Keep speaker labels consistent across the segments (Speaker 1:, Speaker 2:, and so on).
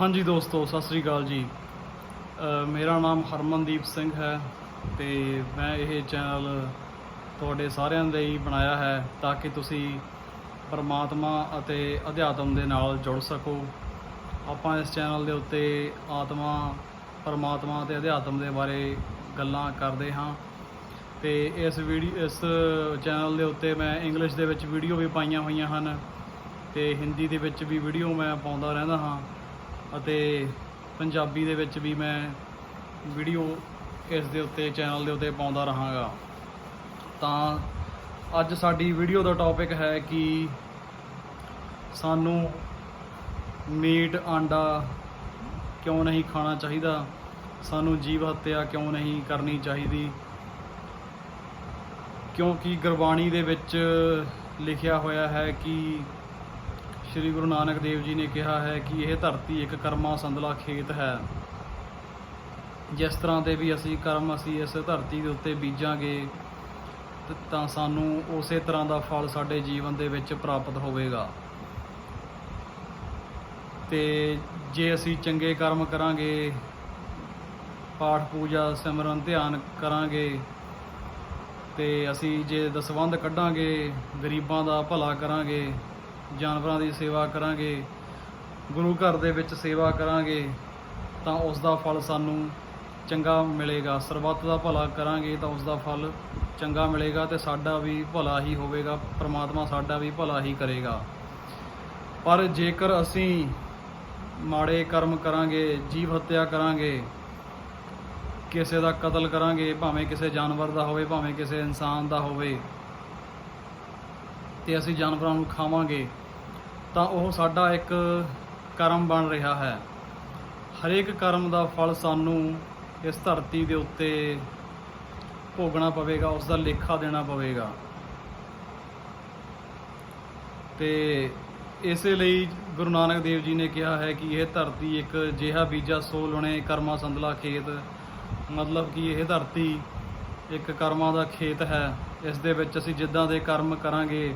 Speaker 1: ਹਾਂਜੀ ਦੋਸਤੋ, ਸਤਿ ਸ੍ਰੀ ਅਕਾਲ ਜੀ। ਮੇਰਾ ਨਾਮ ਹਰਮਨਦੀਪ ਸਿੰਘ ਹੈ ਤੇ ਮੈਂ ਇਹ ਚੈਨਲ ਤੁਹਾਡੇ ਸਾਰਿਆਂ ਲਈ ਬਣਾਇਆ ਹੈ ਤਾਂ ਕਿ ਤੁਸੀਂ ਪਰਮਾਤਮਾ ਅਤੇ ਅਧਿਆਤਮ ਦੇ ਨਾਲ ਜੁੜ ਸਕੋ। ਆਪਾਂ ਇਸ ਚੈਨਲ ਦੇ ਉੱਤੇ ਆਤਮਾ, ਪਰਮਾਤਮਾ ਅਤੇ ਅਧਿਆਤਮ ਦੇ ਬਾਰੇ ਗੱਲਾਂ ਕਰਦੇ ਹਾਂ ਤੇ ਇਸ ਵੀਡੀਓ, ਇਸ ਚੈਨਲ ਦੇ ਉੱਤੇ ਮੈਂ ਇੰਗਲਿਸ਼ ਦੇ ਵਿੱਚ ਵੀਡੀਓ ਵੀ ਪਾਈਆਂ ਹੋਈਆਂ ਹਨ ਤੇ ਹਿੰਦੀ ਦੇ ਵਿੱਚ ਵੀ ਵੀਡੀਓ ਮੈਂ ਪਾਉਂਦਾ ਰਹਿੰਦਾ ਹਾਂ। ਅਤੇ ਪੰਜਾਬੀ ਦੇ ਵਿੱਚ ਵੀ ਮੈਂ ਵੀਡੀਓ ਇਸ ਦੇ ਉੱਤੇ, ਚੈਨਲ ਦੇ ਉੱਤੇ ਪਾਉਂਦਾ ਰਹਾਂਗਾ। ਤਾਂ ਅੱਜ ਸਾਡੀ ਵੀਡੀਓ ਦਾ ਟੌਪਿਕ ਹੈ ਕਿ ਸਾਨੂੰ ਮੀਟ ਆਂਡਾ ਕਿਉਂ ਨਹੀਂ ਖਾਣਾ ਚਾਹੀਦਾ? ਸਾਨੂੰ ਜੀਵ ਹੱਤਿਆ ਕਿਉਂ ਨਹੀਂ ਕਰਨੀ ਚਾਹੀਦੀ? ਕਿਉਂਕਿ ਗੁਰਬਾਣੀ ਦੇ ਵਿੱਚ ਲਿਖਿਆ ਹੋਇਆ ਹੈ ਕਿ ਸ੍ਰੀ ਗੁਰੂ ਨਾਨਕ ਦੇਵ ਜੀ ਨੇ ਕਿਹਾ ਹੈ ਕਿ ਇਹ ਧਰਤੀ ਇੱਕ ਕਰਮਾ ਸੰਦਲਾ ਖੇਤ ਹੈ। ਜਿਸ ਤਰ੍ਹਾਂ ਦੇ ਵੀ ਅਸੀਂ ਕਰਮ ਅਸੀਂ ਇਸ ਧਰਤੀ ਦੇ ਉੱਤੇ ਬੀਜਾਂਗੇ ਤਾਂ ਸਾਨੂੰ ਉਸੇ ਤਰ੍ਹਾਂ ਦਾ ਫਲ ਸਾਡੇ ਜੀਵਨ ਦੇ ਵਿੱਚ ਪ੍ਰਾਪਤ ਹੋਵੇਗਾ। ਤੇ ਜੇ ਅਸੀਂ ਚੰਗੇ ਕਰਮ ਕਰਾਂਗੇ, ਪਾਠ ਪੂਜਾ, ਸਿਮਰਨ, ਧਿਆਨ ਕਰਾਂਗੇ, ਤੇ ਅਸੀਂ ਜੇ ਦਸਵੰਧ ਕੱਢਾਂਗੇ, ਗਰੀਬਾਂ ਦਾ ਭਲਾ ਕਰਾਂਗੇ ਜਾਨਵਰਾਂ ਦੀ ਸੇਵਾ ਕਰਾਂਗੇ, ਗੁਰੂ ਘਰ ਦੇ ਵਿੱਚ ਸੇਵਾ ਕਰਾਂਗੇ, ਤਾਂ ਉਸ ਦਾ ਫਲ ਸਾਨੂੰ ਚੰਗਾ ਮਿਲੇਗਾ। ਸਰਬੱਤ ਦਾ ਭਲਾ ਕਰਾਂਗੇ ਤਾਂ ਉਸ ਦਾ ਫਲ ਚੰਗਾ ਮਿਲੇਗਾ ਤੇ ਸਾਡਾ ਵੀ ਭਲਾ ਹੀ ਹੋਵੇਗਾ, ਪ੍ਰਮਾਤਮਾ ਸਾਡਾ ਵੀ ਭਲਾ ਹੀ ਕਰੇਗਾ। ਪਰ ਜੇਕਰ ਅਸੀਂ ਮਾੜੇ ਕਰਮ ਕਰਾਂਗੇ, ਜੀਵ ਹੱਤਿਆ ਕਰਾਂਗੇ, ਕਿਸੇ ਦਾ ਕਤਲ ਕਰਾਂਗੇ, ਭਾਵੇਂ ਕਿਸੇ ਜਾਨਵਰ ਦਾ ਹੋਵੇ, ਭਾਵੇਂ ਕਿਸੇ ਇਨਸਾਨ ਦਾ ਹੋਵੇ ਤੇ ਅਸੀਂ ਜਾਨਵਰਾਂ ਨੂੰ ਖਾਵਾਂਗੇ, ਤਾਂ ਉਹ ਸਾਡਾ ਇੱਕ ਕਰਮ ਬਣ ਰਿਹਾ ਹੈ। ਹਰੇਕ ਕਰਮ ਦਾ ਫਲ ਸਾਨੂੰ ਇਸ ਧਰਤੀ ਦੇ ਉੱਤੇ ਭੋਗਣਾ ਪਵੇਗਾ, ਉਸ ਦਾ ਲੇਖਾ ਦੇਣਾ ਪਵੇਗਾ। ਤੇ ਇਸੇ ਲਈ ਗੁਰੂ ਨਾਨਕ ਦੇਵ ਜੀ ਨੇ ਕਿਹਾ ਹੈ ਕਿ ਇਹ ਧਰਤੀ ਇੱਕ ਜਿਹਾ ਬੀਜਾ, ਸੋ ਲੁਣੇ ਕਰਮਾ ਸੰਦਲਾ ਖੇਤ। ਮਤਲਬ ਕਿ ਇਹ ਧਰਤੀ ਇੱਕ ਕਰਮਾਂ ਦਾ ਖੇਤ ਹੈ। ਇਸ ਦੇ ਵਿੱਚ ਅਸੀਂ ਜਿੱਦਾਂ ਦੇ ਕਰਮ ਕਰਾਂਗੇ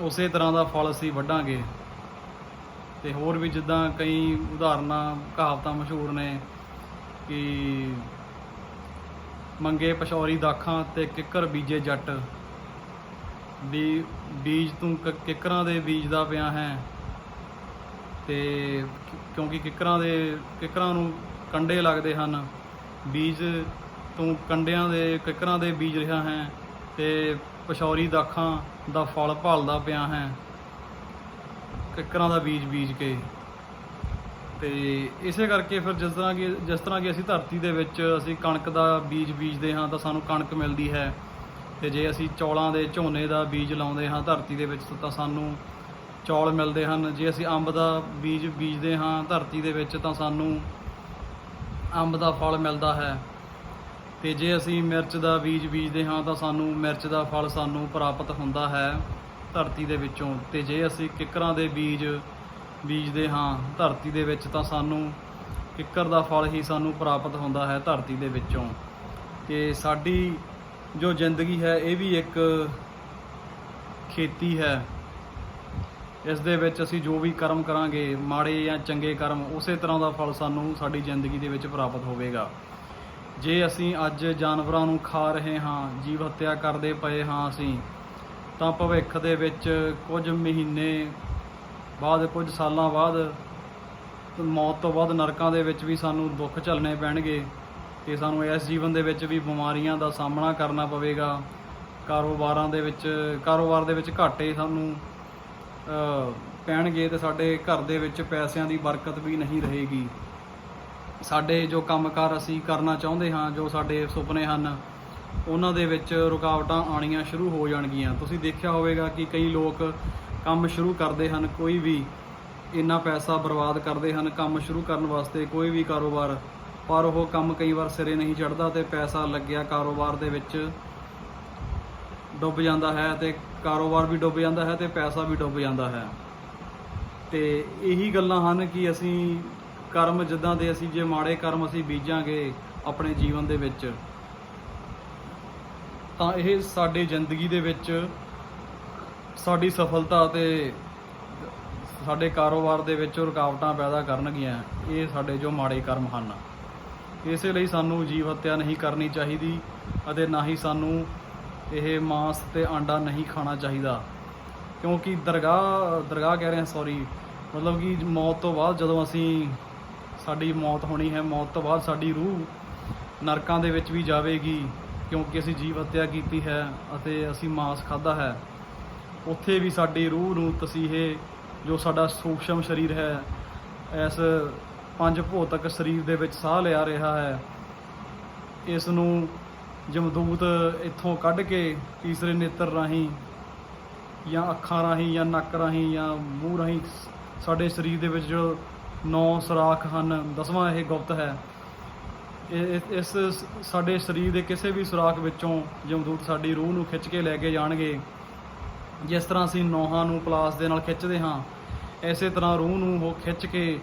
Speaker 1: ਉਸੇ ਤਰ੍ਹਾਂ ਦਾ ਫਲ ਅਸੀਂ ਵੱਢਾਂਗੇ। ਤੇ ਹੋਰ ਵੀ ਜਿੱਦਾਂ ਕਈ ਉਦਾਹਰਨਾਂ, ਕਹਾਵਤਾਂ ਮਸ਼ਹੂਰ ਨੇ ਕਿ ਮੰਗੇ ਪਸ਼ੌਰੀ ਦਾਖਾਂ ਤੇ ਕਿੱਕਰ ਬੀਜੇ ਜੱਟ। ਵੀ ਬੀਜ ਤੂੰ ਕ- ਕਿੱਕਰਾਂ ਦੇ ਬੀਜਦਾ ਪਿਆ ਹੈ। ਤੇ ਕਿਉਂਕਿ ਕਿੱਕਰਾਂ ਦੇ, ਕਿੱਕਰਾਂ ਨੂੰ ਕੰਡੇ ਲੱਗਦੇ ਹਨ। ਬੀਜ ਤੂੰ ਕੰਡਿਆਂ ਦੇ, ਕਿੱਕਰਾਂ ਦੇ ਬੀਜ ਰਿਹਾ ਹੈ। ਤੇ ਪਸ਼ੌਰੀ ਦਾਖਾਂ ਦਾ ਫਲ ਭਾਲਦਾ ਪਿਆ ਹੈ। ਕਿੱਕਰਾਂ ਦਾ ਬੀਜ ਬੀਜ ਕੇ। ਤੇ ਇਸੇ ਕਰਕੇ ਫਿਰ ਜਿਸ ਤਰ੍ਹਾਂ ਕਿ ਜਿਸ ਤਰ੍ਹਾਂ ਕਿ ਅਸੀਂ ਧਰਤੀ ਦੇ ਵਿੱਚ ਅਸੀਂ ਕਣਕ ਦਾ ਬੀਜ ਬੀਜਦੇ ਹਾਂ, ਤਾਂ ਸਾਨੂੰ ਕਣਕ ਮਿਲਦੀ ਹੈ। ਤੇ ਜੇ ਅਸੀਂ ਚੌਲਾਂ ਦੇ ਝੋਨੇ ਦਾ ਬੀਜ ਲਾਉਂਦੇ ਹਾਂ ਧਰਤੀ ਦੇ ਵਿੱਚ, ਤਾਂ ਸਾਨੂੰ ਚੌਲ ਮਿਲਦੇ ਹਨ। ਜੇ ਅਸੀਂ ਅੰਬ ਦਾ ਬੀਜ ਬੀਜਦੇ ਹਾਂ ਧਰਤੀ ਦੇ ਵਿੱਚ, ਤਾਂ ਸਾਨੂੰ ਅੰਬ ਦਾ ਫਲ ਮਿਲਦਾ ਹੈ। ਤੇ ਜੇ ਅਸੀਂ ਮਿਰਚ ਦਾ ਬੀਜ ਬੀਜਦੇ ਹਾਂ ਤਾਂ ਸਾਨੂੰ ਮਿਰਚ ਦਾ ਫਲ ਸਾਨੂੰ ਪ੍ਰਾਪਤ ਹੁੰਦਾ ਹੈ ਧਰਤੀ ਦੇ ਵਿੱਚੋਂ। ਤੇ ਜੇ ਅਸੀਂ ਕਿੱਕਰਾਂ ਦੇ ਬੀਜ ਬੀਜਦੇ ਹਾਂ ਧਰਤੀ ਦੇ ਵਿੱਚ ਤਾਂ ਸਾਨੂੰ ਕਿੱਕਰ ਦਾ ਫਲ ਹੀ ਸਾਨੂੰ ਪ੍ਰਾਪਤ ਹੁੰਦਾ ਹੈ ਧਰਤੀ ਦੇ ਵਿੱਚੋਂ। ਤੇ ਸਾਡੀ ਜੋ ਜ਼ਿੰਦਗੀ ਹੈ ਇਹ ਵੀ ਇੱਕ ਖੇਤੀ ਹੈ। ਇਸ ਦੇ ਵਿੱਚ ਅਸੀਂ ਜੋ ਵੀ ਕਰਮ ਕਰਾਂਗੇ, ਮਾੜੇ ਜਾਂ ਚੰਗੇ ਕਰਮ, ਉਸੇ ਤਰ੍ਹਾਂ ਦਾ ਫਲ ਸਾਨੂੰ ਸਾਡੀ ਜ਼ਿੰਦਗੀ ਦੇ ਵਿੱਚ ਪ੍ਰਾਪਤ ਹੋਵੇਗਾ। ਜੇ ਅਸੀਂ ਅੱਜ ਜਾਨਵਰਾਂ ਨੂੰ ਖਾ ਰਹੇ ਹਾਂ, ਜੀਵ ਹੱਤਿਆ ਕਰਦੇ ਪਏ ਹਾਂ ਅਸੀਂ, ਤਾਂ ਭਵਿੱਖ ਦੇ ਵਿੱਚ ਕੁਝ ਮਹੀਨੇ ਬਾਅਦ, ਕੁਝ ਸਾਲਾਂ ਬਾਅਦ ਮੌਤ ਤੋਂ ਬਾਅਦ ਨਰਕਾਂ ਦੇ ਵਿੱਚ ਵੀ ਸਾਨੂੰ ਦੁੱਖ ਝੱਲਣੇ ਪੈਣਗੇ ਤੇ ਸਾਨੂੰ ਇਸ ਜੀਵਨ ਦੇ ਵਿੱਚ ਵੀ ਬਿਮਾਰੀਆਂ ਦਾ ਸਾਹਮਣਾ ਕਰਨਾ ਪਵੇਗਾ। ਕਾਰੋਬਾਰਾਂ ਦੇ ਵਿੱਚ, ਕਾਰੋਬਾਰ ਦੇ ਵਿੱਚ ਘਾਟੇ ਸਾਨੂੰ ਪੈਣਗੇ ਤੇ ਸਾਡੇ ਘਰ ਦੇ ਵਿੱਚ ਪੈਸਿਆਂ ਦੀ ਬਰਕਤ ਵੀ ਨਹੀਂ ਰਹੇਗੀ। ਸਾਡੇ ਜੋ ਕੰਮਕਾਰ ਅਸੀਂ ਕਰਨਾ ਚਾਹੁੰਦੇ ਹਾਂ, ਜੋ ਸਾਡੇ ਸੁਪਨੇ ਹਨ, ਉਹਨਾਂ ਦੇ ਵਿੱਚ ਰੁਕਾਵਟਾਂ ਆਉਣੀਆਂ ਸ਼ੁਰੂ ਹੋ ਜਾਣਗੀਆਂ। ਤੁਸੀਂ ਦੇਖਿਆ ਹੋਵੇਗਾ ਕਿ ਕਈ ਲੋਕ ਕੰਮ ਸ਼ੁਰੂ ਕਰਦੇ ਹਨ, ਕੋਈ ਵੀ ਇੰਨਾ ਪੈਸਾ ਬਰਬਾਦ ਕਰਦੇ ਹਨ ਕੰਮ ਸ਼ੁਰੂ ਕਰਨ ਵਾਸਤੇ, ਕੋਈ ਵੀ ਕਾਰੋਬਾਰ। ਪਰ ਉਹ ਕੰਮ ਕਈ ਵਾਰ ਸਿਰੇ ਨਹੀਂ ਚੜਦਾ ਤੇ ਪੈਸਾ ਲੱਗਿਆ ਕਾਰੋਬਾਰ ਦੇ ਵਿੱਚ ਡੁੱਬ ਜਾਂਦਾ ਹੈ ਤੇ ਕਾਰੋਬਾਰ ਵੀ ਡੁੱਬ ਜਾਂਦਾ ਹੈ ਤੇ ਪੈਸਾ ਵੀ ਡੁੱਬ ਜਾਂਦਾ ਹੈ। ਤੇ ਇਹੀ ਗੱਲਾਂ ਹਨ ਕਿ ਅਸੀਂ ਕਰਮ ਜਿੱਦਾਂ ਦੇ ਅਸੀਂ ਜੇ ਮਾੜੇ ਕਰਮ ਅਸੀਂ ਬੀਜਾਂਗੇ ਆਪਣੇ ਜੀਵਨ ਦੇ ਵਿੱਚ, ਤਾਂ ਇਹ ਸਾਡੀ ਜ਼ਿੰਦਗੀ ਦੇ ਵਿੱਚ ਸਾਡੀ ਸਫਲਤਾ ਤੇ ਸਾਡੇ ਕਾਰੋਬਾਰ ਦੇ ਵਿੱਚ ਰੁਕਾਵਟਾਂ ਪੈਦਾ ਕਰਨਗੀਆਂ। ਇਹ ਸਾਡੇ ਜੋ ਮਾੜੇ ਕਰਮ ਹਨ। ਇਸੇ ਲਈ ਸਾਨੂੰ ਜੀਵ ਹੱਤਿਆ ਨਹੀਂ ਕਰਨੀ ਚਾਹੀਦੀ ਅਤੇ ਨਾ ਹੀ ਸਾਨੂੰ ਇਹ ਮਾਂਸ ਤੇ ਆਂਡਾ ਨਹੀਂ ਖਾਣਾ ਚਾਹੀਦਾ। ਕਿਉਂਕਿ ਦਰਗਾਹ ਦਰਗਾਹ ਕਹਿ ਰਹੇ ਹਾਂ ਸੌਰੀ ਮਤਲਬ ਕਿ ਮੌਤ ਤੋਂ ਬਾਅਦ ਜਦੋਂ ਅਸੀਂ ਸਾਡੀ ਮੌਤ ਹੋਣੀ ਹੈ, ਮੌਤ ਤੋਂ ਬਾਅਦ ਸਾਡੀ ਰੂਹ ਨਰਕਾਂ ਦੇ ਵਿੱਚ ਵੀ ਜਾਵੇਗੀ, ਕਿਉਂਕਿ ਅਸੀਂ ਜੀਵ ਹੱਤਿਆ ਕੀਤੀ ਹੈ ਅਤੇ ਅਸੀਂ ਮਾਸ ਖਾਦਾ ਹੈ। ਉੱਥੇ ਵੀ ਸਾਡੀ ਰੂਹ ਨੂੰ ਤਸੀਹੇ, ਜੋ ਸਾਡਾ ਸੂਖਸ਼ਮ ਸਰੀਰ ਹੈ, ਇਸ ਪੰਜ ਭੌਤਿਕ ਸਰੀਰ ਦੇ ਵਿੱਚ ਸਾਹ ਲਿਆ ਰਿਹਾ ਹੈ। ਇਸ ਨੂੰ ਜਮਦੂਤ ਇੱਥੋਂ ਕੱਢ ਕੇ ਤੀਸਰੇ ਨੇਤਰ ਰਾਹੀਂ ਜਾਂ ਅੱਖਾਂ ਰਾਹੀਂ ਜਾਂ ਨੱਕ ਰਾਹੀਂ ਜਾਂ ਮੂੰਹ ਰਾਹੀਂ ਸਾਡੇ ਸਰੀਰ ਦੇ ਵਿੱਚ ਜੋ ਨੌ ਸੁਰਾਖ ਹਨ, ਦਸਵਾਂ ਇਹ ਗੁਪਤ ਹੈ। ਇਹ- ਇਹ- ਇਸ ਸਾਡੇ ਸਰੀਰ ਦੇ ਕਿਸੇ ਵੀ ਸੁਰਾਖ ਵਿੱਚੋਂ ਜਮਦੂਤ ਸਾਡੀ ਰੂਹ ਨੂੰ ਖਿੱਚ ਕੇ ਲੈ ਕੇ ਜਾਣਗੇ। ਜਿਸ ਤਰ੍ਹਾਂ ਅਸੀਂ ਨੋਹਾਂ ਨੂੰ ਪਲਾਸ ਦੇ ਨਾਲ ਖਿੱਚਦੇ ਹਾਂ ਐਸੇ ਤਰ੍ਹਾਂ ਰੂਹ ਨੂੰ ਉਹ ਖਿੱਚ ਕੇ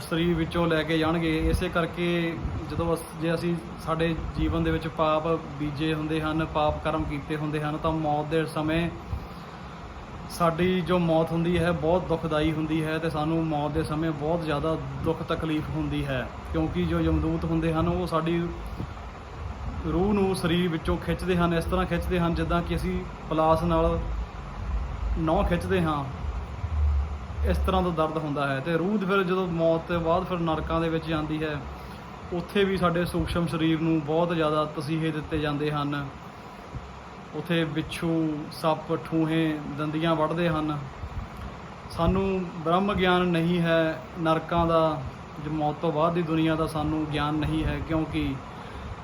Speaker 1: ਸਰੀਰ ਵਿੱਚੋਂ ਲੈ ਕੇ ਜਾਣਗੇ। ਇਸੇ ਕਰਕੇ ਜਦੋਂ ਅਸ- ਜੇ ਅਸੀਂ ਸਾਡੇ ਜੀਵਨ ਦੇ ਵਿੱਚ ਪਾਪ ਬੀਜੇ ਹੁੰਦੇ ਹਨ, ਪਾਪ ਕਰਮ ਕੀਤੇ ਹੁੰਦੇ ਹਨ, ਤਾਂ ਮੌਤ ਦੇ ਸਮੇਂ ਸਾਡੀ ਜੋ ਮੌਤ ਹੁੰਦੀ ਹੈ, ਬਹੁਤ ਦੁਖਦਾਈ ਹੁੰਦੀ ਹੈ ਤੇ ਸਾਨੂੰ ਮੌਤ ਦੇ ਸਮੇਂ ਬਹੁਤ ਜ਼ਿਆਦਾ ਦੁੱਖ ਤਕਲੀਫ ਹੁੰਦੀ ਹੈ। ਕਿਉਂਕਿ ਜੋ ਯਮਦੂਤ ਹੁੰਦੇ ਹਨ, ਉਹ ਸਾਡੀ ਰੂਹ ਨੂੰ ਸਰੀਰ ਵਿੱਚੋਂ ਖਿੱਚਦੇ ਹਨ, ਇਸ ਤਰ੍ਹਾਂ ਖਿੱਚਦੇ ਹਨ ਜਿੱਦਾਂ ਕਿ ਅਸੀਂ ਪਲਾਸ ਨਾਲ ਨਹੁੰ ਖਿੱਚਦੇ ਹਾਂ, ਇਸ ਤਰ੍ਹਾਂ ਦਾ ਦਰਦ ਹੁੰਦਾ ਹੈ ਤੇ ਰੂਹ ਫਿਰ ਜਦੋਂ ਮੌਤ ਤੋਂ ਬਾਅਦ ਫਿਰ ਨਰਕਾਂ ਦੇ ਵਿੱਚ ਜਾਂਦੀ ਹੈ, ਉੱਥੇ ਵੀ ਸਾਡੇ ਸੂਖਸ਼ਮ ਸਰੀਰ ਨੂੰ ਬਹੁਤ ਜ਼ਿਆਦਾ ਤਸੀਹੇ ਦਿੱਤੇ ਜਾਂਦੇ ਹਨ। ਉੱਥੇ ਵਿੱਛੂ ਸੱਪ, ਠੂਹੇ, ਦੰਦੀਆਂ ਵੱਢਦੇ ਹਨ। ਸਾਨੂੰ ਬ੍ਰਹਮ ਗਿਆਨ ਨਹੀਂ ਹੈ, ਨਰਕਾਂ ਦਾ, ਜੋ ਮੌਤ ਤੋਂ ਬਾਅਦ ਦੀ ਦੁਨੀਆ ਦਾ ਸਾਨੂੰ ਗਿਆਨ ਨਹੀਂ ਹੈ, ਕਿਉਂਕਿ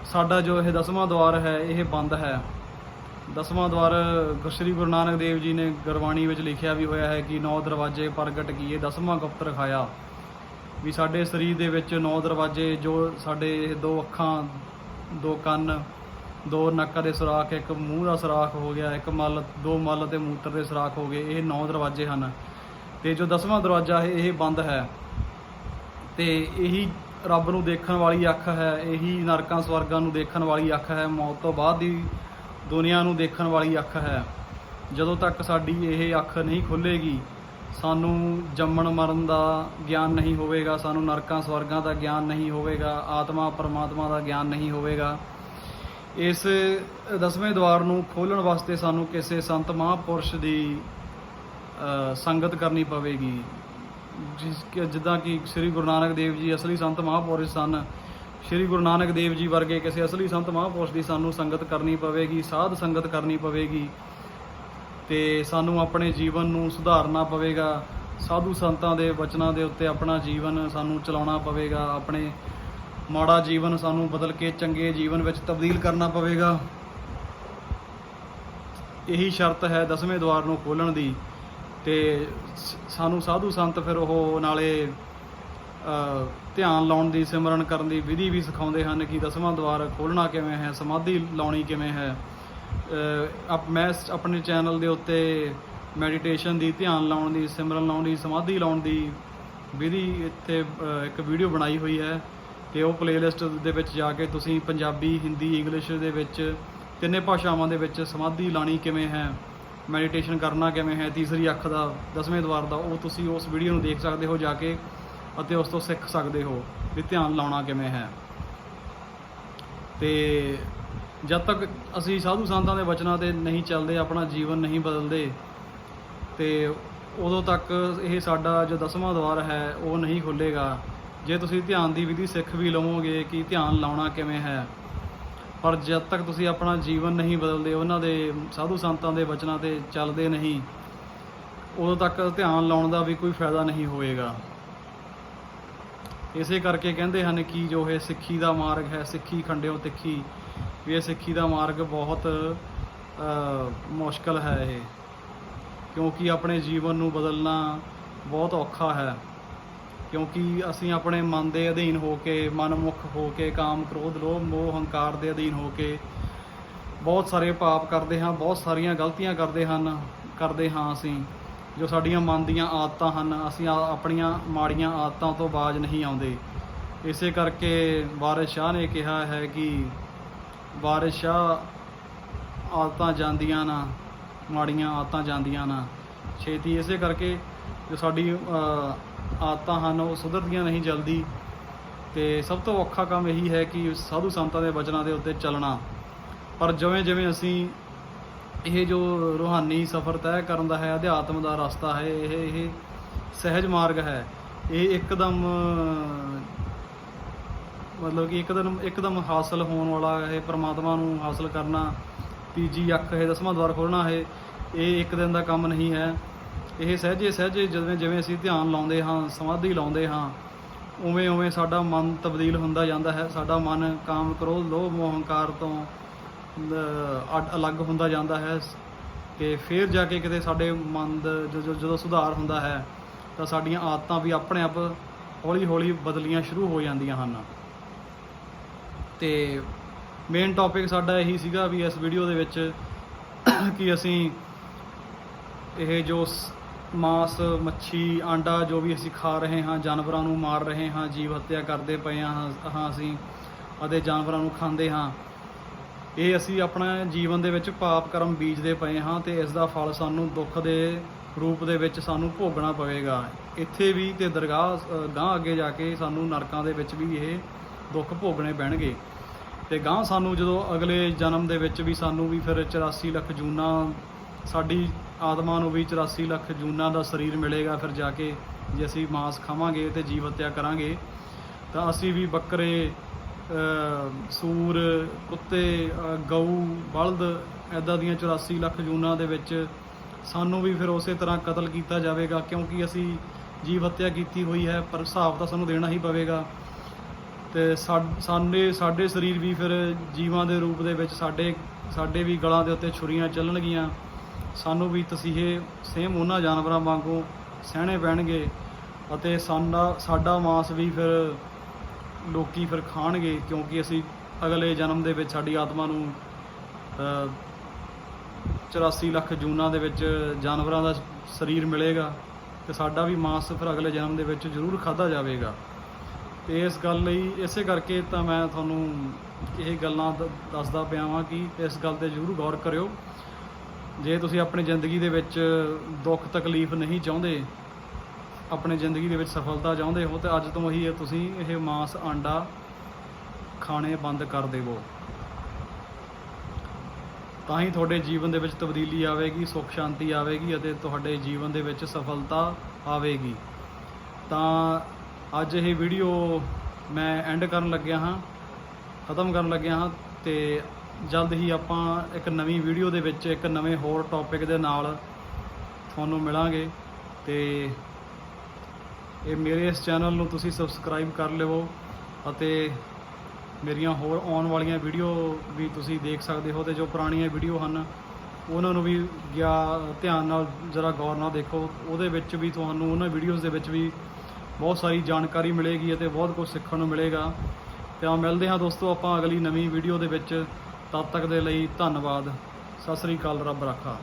Speaker 1: ਸਾਡਾ ਜੋ ਇਹ ਦਸਵਾਂ ਦਵਾਰ ਹੈ, ਇਹ ਬੰਦ ਹੈ। ਦਸਵਾਂ ਦਵਾਰ ਸ੍ਰੀ ਗੁਰੂ ਨਾਨਕ ਦੇਵ ਜੀ ਨੇ ਗੁਰਬਾਣੀ ਵਿੱਚ ਲਿਖਿਆ ਵੀ ਹੋਇਆ ਹੈ ਕਿ ਨੌ ਦਰਵਾਜ਼ੇ ਪ੍ਰਗਟ ਕੀਏ, ਦਸਵਾਂ ਗੁਪਤ ਰਖਾਇਆ। ਵੀ ਸਾਡੇ ਸਰੀਰ ਦੇ ਵਿੱਚ ਨੌ ਦਰਵਾਜ਼ੇ, ਜੋ ਸਾਡੇ ਦੋ ਅੱਖਾਂ, ਦੋ ਕੰਨ ਦੋ ਨੱਕ ਦੇ ਸੁਰਾਖ, ਇੱਕ ਮੂੰਹ ਦਾ ਸੁਰਾਖ ਹੋ ਗਿਆ, ਇੱਕ ਮਲ, ਦੋ ਮਲ ਤੇ ਮੂਤਰ ਦੇ ਸੁਰਾਖ ਹੋ ਗਏ। ਇਹ ਨੌ ਦਰਵਾਜ਼ੇ ਹਨ। ਤੇ ਜੋ ਦਸਵਾਂ ਦਰਵਾਜ਼ਾ ਹੈ, ਇਹ ਬੰਦ ਹੈ। ਤੇ ਇਹੀ ਰੱਬ ਨੂੰ ਦੇਖਣ ਵਾਲੀ ਅੱਖ ਹੈ, ਇਹੀ ਨਰਕਾਂ ਸਵਰਗਾਂ ਨੂੰ ਦੇਖਣ ਵਾਲੀ ਅੱਖ ਹੈ, ਮੌਤ ਤੋਂ ਬਾਅਦ ਦੀ ਦੁਨੀਆ ਨੂੰ ਦੇਖਣ ਵਾਲੀ ਅੱਖ ਹੈ। ਜਦੋਂ ਤੱਕ ਸਾਡੀ ਇਹ ਅੱਖ ਨਹੀਂ ਖੁੱਲੇਗੀ, ਸਾਨੂੰ ਜੰਮਣ ਮਰਨ ਦਾ ਗਿਆਨ ਨਹੀਂ ਹੋਵੇਗਾ, ਸਾਨੂੰ ਨਰਕਾਂ ਸਵਰਗਾਂ ਦਾ ਗਿਆਨ ਨਹੀਂ ਹੋਵੇਗਾ, ਆਤਮਾ ਪਰਮਾਤਮਾ ਦਾ ਗਿਆਨ ਨਹੀਂ ਹੋਵੇਗਾ। ਇਸ ਦਸਵੇਂ ਦਵਾਰ ਨੂੰ ਖੋਲਣ ਵਾਸਤੇ ਸਾਨੂੰ ਕਿਸੇ ਸੰਤ ਮਹਾਂਪੁਰਸ਼ ਦੀ ਸੰਗਤ ਕਰਨੀ ਪਵੇਗੀ। ਜਿਸ ਜਿੱਦਾਂ ਕਿ ਸ੍ਰੀ ਗੁਰੂ ਨਾਨਕ ਦੇਵ ਜੀ ਅਸਲੀ ਸੰਤ ਮਹਾਂਪੁਰਸ਼ ਸਨ, ਸ੍ਰੀ ਗੁਰੂ ਨਾਨਕ ਦੇਵ ਜੀ ਵਰਗੇ ਕਿਸੇ ਅਸਲੀ ਸੰਤ ਮਹਾਂਪੁਰਸ਼ ਦੀ ਸਾਨੂੰ ਸੰਗਤ ਕਰਨੀ ਪਵੇਗੀ, ਸਾਧ ਸੰਗਤ ਕਰਨੀ ਪਵੇਗੀ। ਤੇ ਸਾਨੂੰ ਆਪਣੇ ਜੀਵਨ ਨੂੰ ਸੁਧਾਰਨਾ ਪਵੇਗਾ, ਸਾਧੂ ਸੰਤਾਂ ਦੇ ਵਚਨਾਂ ਦੇ ਉੱਤੇ ਆਪਣਾ ਜੀਵਨ ਸਾਨੂੰ ਚਲਾਉਣਾ ਪਵੇਗਾ, ਆਪਣੇ ਮਾੜਾ ਜੀਵਨ ਸਾਨੂੰ ਬਦਲ ਕੇ ਚੰਗੇ ਜੀਵਨ ਵਿੱਚ ਤਬਦੀਲ ਕਰਨਾ ਪਵੇਗਾ। ਇਹੀ ਸ਼ਰਤ ਹੈ ਦਸਵੇਂ ਦਵਾਰ ਨੂੰ ਖੋਲਣ ਦੀ ਤੇ ਸਾਨੂੰ ਸਾਧੂ ਸੰਤ ਫਿਰ ਉਹ ਨਾਲੇ ਧਿਆਨ ਲਾਉਣ ਦੀ, ਸਿਮਰਨ ਕਰਨ ਦੀ ਵਿਧੀ ਵੀ ਸਿਖਾਉਂਦੇ ਹਨ ਕਿ ਦਸਵਾਂ ਦਵਾਰ ਖੋਲਣਾ ਕਿਵੇਂ ਹੈ, ਸਮਾਧੀ ਲਾਉਣੀ ਕਿਵੇਂ ਹੈ। ਅਪ, ਮੈਂ ਆਪਣੇ ਚੈਨਲ ਦੇ ਉੱਤੇ ਮੈਡੀਟੇਸ਼ਨ ਦੀ, ਧਿਆਨ ਲਾਉਣ ਦੀ, ਸਿਮਰਨ ਲਾਉਣ ਦੀ, ਸਮਾਧੀ ਲਾਉਣ ਦੀ ਵਿਧੀ ਇੱਥੇ ਇੱਕ ਵੀਡੀਓ ਬਣਾਈ ਹੋਈ ਹੈ। ਤੇ ਉਹ ਪਲੇਲਿਸਟ ਦੇ ਵਿੱਚ ਜਾ ਕੇ ਤੁਸੀਂ ਪੰਜਾਬੀ, ਹਿੰਦੀ ਇੰਗਲਿਸ਼ ਦੇ ਵਿੱਚ ਤਿੰਨੇ ਭਾਸ਼ਾਵਾਂ ਦੇ ਵਿੱਚ ਸਮਾਧੀ ਲਾਣੀ ਕਿਵੇਂ ਹੈ ਮੈਡੀਟੇਸ਼ਨ ਕਰਨਾ ਕਿਵੇਂ ਹੈ, ਤੀਸਰੀ ਅੱਖ ਦਾ, ਦਸਵੇਂ ਦਵਾਰ ਦਾ, ਉਹ ਤੁਸੀਂ ਉਸ ਵੀਡੀਓ ਨੂੰ ਦੇਖ ਸਕਦੇ ਹੋ ਜਾ ਕੇ ਅਤੇ ਉਸ ਤੋਂ ਸਿੱਖ ਸਕਦੇ ਹੋ ਵੀ ਧਿਆਨ ਲਾਉਣਾ ਕਿਵੇਂ ਹੈ। ਤੇ ਜਦ ਤੱਕ ਅਸੀਂ ਸਾਧੂ ਸੰਤਾਂ ਦੇ ਵਚਨਾਂ ਤੇ ਨਹੀਂ ਚੱਲਦੇ, ਆਪਣਾ ਜੀਵਨ ਨਹੀਂ ਬਦਲਦੇ, ਤੇ ਉਦੋਂ ਤੱਕ ਇਹ ਸਾਡਾ ਜੋ ਦਸਵਾਂ ਦਵਾਰ ਹੈ, ਉਹ ਨਹੀਂ ਖੁੱਲੇਗਾ ਜੇ ਤੁਸੀਂ ਧਿਆਨ ਦੀ ਵਿਧੀ ਸਿੱਖ ਵੀ ਲਵੋਗੇ ਕਿ ਧਿਆਨ ਲਾਉਣਾ ਕਿਵੇਂ ਹੈ, ਪਰ ਜਦ ਤੱਕ ਤੁਸੀਂ ਆਪਣਾ ਜੀਵਨ ਨਹੀਂ ਬਦਲਦੇ, ਉਹਨਾਂ ਦੇ ਸਾਧੂ ਸੰਤਾਂ ਦੇ ਵਚਨਾਂ ਤੇ ਚੱਲਦੇ ਨਹੀਂ, ਉਦੋਂ ਤੱਕ ਧਿਆਨ ਲਾਉਣ ਦਾ ਵੀ ਕੋਈ ਫਾਇਦਾ ਨਹੀਂ ਹੋਏਗਾ। ਇਸੇ ਕਰਕੇ ਕਹਿੰਦੇ ਹਨ ਕਿ ਜੋ ਇਹ ਸਿੱਖੀ ਦਾ ਮਾਰਗ ਹੈ, ਸਿੱਖੀ ਖੰਡਿਓ ਤਿੱਖੀ, ਵੀ ਇਹ ਸਿੱਖੀ ਦਾ ਮਾਰਗ ਬਹੁਤ ਮੁਸ਼ਕਲ ਹੈ ਇਹ, ਕਿਉਂਕਿ ਆਪਣੇ ਜੀਵਨ ਨੂੰ ਬਦਲਣਾ ਬਹੁਤ ਔਖਾ ਹੈ। ਕਿਉਂਕਿ ਅਸੀਂ ਆਪਣੇ ਮਨ ਦੇ ਅਧੀਨ ਹੋ ਕੇ, ਮਨਮੁਖ ਹੋ ਕੇ, ਕਾਮ, ਕ੍ਰੋਧ, ਲੋਭ, ਮੋਹ, ਹੰਕਾਰ ਦੇ ਅਧੀਨ ਹੋ ਕੇ ਬਹੁਤ ਸਾਰੇ ਪਾਪ ਕਰਦੇ ਹਾਂ, ਬਹੁਤ ਸਾਰੀਆਂ ਗਲਤੀਆਂ ਕਰਦੇ ਹਨ, ਕਰਦੇ ਹਾਂ ਅਸੀਂ। ਜੋ ਸਾਡੀਆਂ ਮਨ ਦੀਆਂ ਆਦਤਾਂ ਹਨ, ਅਸੀਂ ਆ- ਆਪਣੀਆਂ ਮਾੜੀਆਂ ਆਦਤਾਂ ਤੋਂ ਬਾਜ ਨਹੀਂ ਆਉਂਦੇ। ਇਸੇ ਕਰਕੇ ਵਾਰਿਸ ਸ਼ਾਹ ਨੇ ਕਿਹਾ ਹੈ ਕਿ ਵਾਰਿਸ ਸ਼ਾਹ ਆਦਤਾਂ ਜਾਂਦੀਆਂ ਨਾ, ਮਾੜੀਆਂ ਆਦਤਾਂ ਜਾਂਦੀਆਂ ਨਾ। ਛੇਤੀ ਇਸੇ ਕਰਕੇ ਜੋ ਸਾਡੀ ਆਦਤਾਂ ਹਨ, ਉਹ ਸੁਧਰਦੀਆਂ ਨਹੀਂ ਜਲਦੀ। ਤੇ ਸਭ ਤੋਂ ਔਖਾ ਕੰਮ ਇਹੀ ਹੈ ਕਿ ਸਾਧੂ ਸੰਤਾਂ ਦੇ ਬਚਨਾਂ ਦੇ ਉੱਤੇ ਚੱਲਣਾ। ਪਰ ਜਿਵੇਂ ਜਿਵੇਂ ਅਸੀਂ ਇਹ ਜੋ ਰੂਹਾਨੀ ਸਫ਼ਰ ਤੈਅ ਕਰਨ ਦਾ ਹੈ, ਅਧਿਆਤਮ ਦਾ ਰਸਤਾ ਹੈ, ਇਹ ਇਹ ਸਹਿਜ ਮਾਰਗ ਹੈ। ਇਹ ਇੱਕਦਮ, ਮਤਲਬ ਕਿ ਇੱਕਦਮ ਇੱਕਦਮ ਹਾਸਲ ਹੋਣ ਵਾਲਾ ਇਹ ਪ੍ਰਮਾਤਮਾ ਨੂੰ ਹਾਸਲ ਕਰਨਾ। ਤੀਜੀ ਅੱਖ ਹੈ, ਦਸਵਾਂ ਦਵਾਰ ਖੋਲਣਾ ਹੈ। ਇਹ ਇੱਕ ਦਿਨ ਦਾ ਕੰਮ ਨਹੀਂ ਹੈ। ਇਹ ਸਹਿਜੇ ਸਹਿਜੇ ਜਿਵੇਂ ਜਿਵੇਂ ਅਸੀਂ ਧਿਆਨ ਲਾਉਂਦੇ ਹਾਂ, ਸਮਾਧੀ ਲਾਉਂਦੇ ਹਾਂ, ਉਵੇਂ ਉਵੇਂ ਸਾਡਾ ਮਨ ਤਬਦੀਲ ਹੁੰਦਾ ਜਾਂਦਾ ਹੈ, ਸਾਡਾ ਮਨ ਕਾਮ ਕ੍ਰੋਧ, ਲੋਭ ਮੋਹ ਹੰਕਾਰ ਤੋਂ ਅਲੱਗ ਹੁੰਦਾ ਜਾਂਦਾ ਹੈ। ਕਿ ਫਿਰ ਜਾ ਕੇ ਕਿਤੇ ਸਾਡੇ ਮਨ ਦਾ ਜਦੋਂ ਜਦੋਂ ਸੁਧਾਰ ਹੁੰਦਾ ਹੈ, ਤਾਂ ਸਾਡੀਆਂ ਆਦਤਾਂ ਵੀ ਆਪਣੇ ਆਪ ਹੌਲੀ ਹੌਲੀ ਬਦਲੀਆਂ ਸ਼ੁਰੂ ਹੋ ਜਾਂਦੀਆਂ ਹਨ। ਤੇ ਮੇਨ ਟੌਪਿਕ ਸਾਡਾ ਇਹੀ ਸੀਗਾ ਵੀ ਇਸ ਵੀਡੀਓ ਦੇ ਵਿੱਚ ਕਿ ਅਸੀਂ ਇਹ ਜੋ ਸ- ਮਾਂਸ ਮੱਛੀ ਆਂਡਾ ਜੋ ਵੀ ਅਸੀਂ ਖਾ ਰਹੇ ਹਾਂ ਜਾਨਵਰਾਂ ਨੂੰ ਮਾਰ ਰਹੇ ਹਾਂ ਜੀਵ ਹੱਤਿਆ ਕਰਦੇ ਪਏ ਹਾਂ ਹਾਂ ਅਸੀਂ ਅਤੇ ਜਾਨਵਰਾਂ ਨੂੰ ਖਾਂਦੇ ਹਾਂ। ਇਹ ਅਸੀਂ ਆਪਣਾ ਜੀਵਨ ਦੇ ਵਿੱਚ ਪਾਪ ਕਰਮ ਬੀਜਦੇ ਪਏ ਹਾਂ ਤੇ ਇਸ ਦਾ ਫਲ ਸਾਨੂੰ ਦੁੱਖ ਦੇ ਰੂਪ ਦੇ ਵਿੱਚ ਸਾਨੂੰ ਭੋਗਣਾ ਪਵੇਗਾ। ਇੱਥੇ ਵੀ ਤੇ ਦਰਗਾਹ ਅ, ਅੱਗੇ ਜਾ ਕੇ ਸਾਨੂੰ ਨਰਕਾਂ ਦੇ ਵਿੱਚ ਵੀ ਇਹ ਦੁੱਖ ਭੋਗਣੇ ਪੈਣਗੇ। ਤੇ ਗਾਂਹ ਸਾਨੂੰ ਜਦੋਂ ਅਗਲੇ ਜਨਮ ਦੇ ਵਿੱਚ ਵੀ ਸਾਨੂੰ ਵੀ ਫਿਰ 84 ਲੱਖ ਜੂਨਾ ਸਾਡੀ ਆਤਮਾ ਨੂੰ ਵੀ 84 ਲੱਖ ਜੂਨਾਂ ਦਾ ਸਰੀਰ ਮਿਲੇਗਾ, ਫਿਰ ਜਾ ਕੇ ਜੇ ਅਸੀਂ ਮਾंस ਖਾਵਾਂਗੇ ਤੇ ਜੀਵ ਹੱਤਿਆ ਕਰਾਂਗੇ, ਤਾਂ ਅਸੀਂ ਵੀ ਬੱਕਰੇ ਸੂਰ, ਕੁੱਤੇ ਗਊ, ਬਲਦ ਐਦਾਂ ਦੀਆਂ 84 ਲੱਖ ਜੂਨਾਂ ਦੇ ਵਿੱਚ ਸਾਨੂੰ ਵੀ ਫਿਰ ਉਸੇ ਤਰ੍ਹਾਂ ਕਤਲ ਕੀਤਾ ਜਾਵੇਗਾ, ਕਿਉਂਕਿ ਅਸੀਂ ਜੀਵ ਹੱਤਿਆ ਕੀਤੀ ਹੋਈ ਹੈ, ਪਰ ਹਿਸਾਬ ਤਾਂ ਸਾਨੂੰ ਦੇਣਾ ਹੀ ਪਵੇਗਾ। ਤੇ ਸਾਡੇ ਸਾਡੇ ਸਰੀਰ ਵੀ ਫਿਰ ਜੀਵਾਂ ਦੇ ਰੂਪ ਦੇ ਵਿੱਚ ਸਾਡੇ ਸਾਡੇ ਵੀ ਗਲਾਂ ਦੇ ਉੱਤੇ ਛੁਰੀਆਂ ਚੱਲਣਗੀਆਂ। ਸਾਨੂੰ ਵੀ ਤਸੀਹੇ ਸੇਮ ਉਹਨਾਂ ਜਾਨਵਰਾਂ ਵਾਂਗੂ ਸਹਿਣੇ ਪੈਣਗੇ ਅਤੇ ਸਾਡਾ ਸਾਡਾ ਮਾਸ ਵੀ ਫਿਰ ਲੋਕੀ ਫਿਰ ਖਾਣਗੇ ਕਿਉਂਕਿ ਅਸੀਂ ਅਗਲੇ ਜਨਮ ਦੇ ਵਿੱਚ ਸਾਡੀ ਆਤਮਾ ਨੂੰ ਅ, 84 ਲੱਖ ਜੂਨਾਂ ਦੇ ਵਿੱਚ ਜਾਨਵਰਾਂ ਦਾ ਸਰੀਰ ਮਿਲੇਗਾ ਤੇ ਸਾਡਾ ਵੀ ਮਾਸ ਫਿਰ ਅਗਲੇ ਜਨਮ ਦੇ ਵਿੱਚ ਜ਼ਰੂਰ ਖਾਧਾ ਜਾਵੇਗਾ। ਤੇ ਇਸ ਗੱਲ ਲਈ ਇਸੇ ਕਰਕੇ ਤਾਂ ਮੈਂ ਤੁਹਾਨੂੰ ਇਹ ਗੱਲਾਂ ਦ- ਦੱਸਦਾ ਪਿਆ ਵਾਂ ਕਿ ਇਸ ਗੱਲ ਤੇ ਜ਼ਰੂਰ ਗੌਰ ਕਰਿਓ। ਜੇ ਤੁਸੀਂ ਆਪਣੀ ਜ਼ਿੰਦਗੀ ਦੇ ਵਿੱਚ ਦੁੱਖ ਤਕਲੀਫ ਨਹੀਂ ਚਾਹੁੰਦੇ, ਆਪਣੀ ਜ਼ਿੰਦਗੀ ਦੇ ਵਿੱਚ ਸਫਲਤਾ ਚਾਹੁੰਦੇ ਹੋ, ਤੇ ਅੱਜ ਤੋਂ ਹੀ ਤੁਸੀਂ ਇਹ ਮਾंस ਆਂਡਾ ਖਾਣੇ ਬੰਦ ਕਰ ਦੇਵੋ। ਤਾਂ ਹੀ ਤੁਹਾਡੇ ਜੀਵਨ ਦੇ ਵਿੱਚ ਤਬਦੀਲੀ ਆਵੇਗੀ, ਸੁੱਖ ਸ਼ਾਂਤੀ ਆਵੇਗੀ ਅਤੇ ਤੁਹਾਡੇ ਜੀਵਨ ਦੇ ਵਿੱਚ ਸਫਲਤਾ ਆਵੇਗੀ। ਤਾਂ ਅੱਜ ਇਹ ਵੀਡੀਓ ਮੈਂ ਐਂਡ ਕਰਨ ਲੱਗਿਆ ਹਾਂ, ਖਤਮ ਕਰਨ ਲੱਗਿਆ ਹਾਂ ਤੇ ਜਲਦ ਹੀ ਆਪਾਂ ਇੱਕ ਨਵੀਂ ਵੀਡੀਓ ਦੇ ਵਿੱਚ, ਇੱਕ ਨਵੇਂ ਹੋਰ ਟੌਪਿਕ ਦੇ ਨਾਲ ਤੁਹਾਨੂੰ ਮਿਲਾਂਗੇ ਤੇ ਇਹ ਮੇਰੇ ਇਸ ਚੈਨਲ ਨੂੰ ਤੁਸੀਂ ਸਬਸਕ੍ਰਾਈਬ ਕਰ ਲਿਓ ਅਤੇ ਮੇਰੀਆਂ ਹੋਰ ਆਉਣ ਵਾਲੀਆਂ ਵੀਡੀਓ ਵੀ ਤੁਸੀਂ ਦੇਖ ਸਕਦੇ ਹੋ ਤੇ ਜੋ ਪੁਰਾਣੀਆਂ ਵੀਡੀਓ ਹਨ, ਉਹਨਾਂ ਨੂੰ ਵੀ ਗਿਆ ਧਿਆਨ ਨਾਲ ਜਰਾ ਗੌਰ ਨਾਲ ਦੇਖੋ। ਉਹਦੇ ਵਿੱਚ ਵੀ ਤੁਹਾਨੂੰ, ਉਹਨਾਂ ਵੀਡੀਓਜ਼ ਦੇ ਵਿੱਚ ਵੀ ਬਹੁਤ ਸਾਰੀ ਜਾਣਕਾਰੀ ਮਿਲੇਗੀ ਅਤੇ ਬਹੁਤ ਕੁਝ ਸਿੱਖਣ ਨੂੰ ਮਿਲੇਗਾ। ਤੇ ਆ ਮਿਲਦੇ ਹਾਂ ਦੋਸਤੋ ਆਪਾਂ ਅਗਲੀ ਨਵੀਂ ਵੀਡੀਓ ਦੇ ਵਿੱਚ। ਤਦ ਤੱਕ ਦੇ ਲਈ ਧੰਨਵਾਦ। ਸਤਿ ਸ੍ਰੀ ਅਕਾਲ ਰੱਬ ਰਾਖਾ।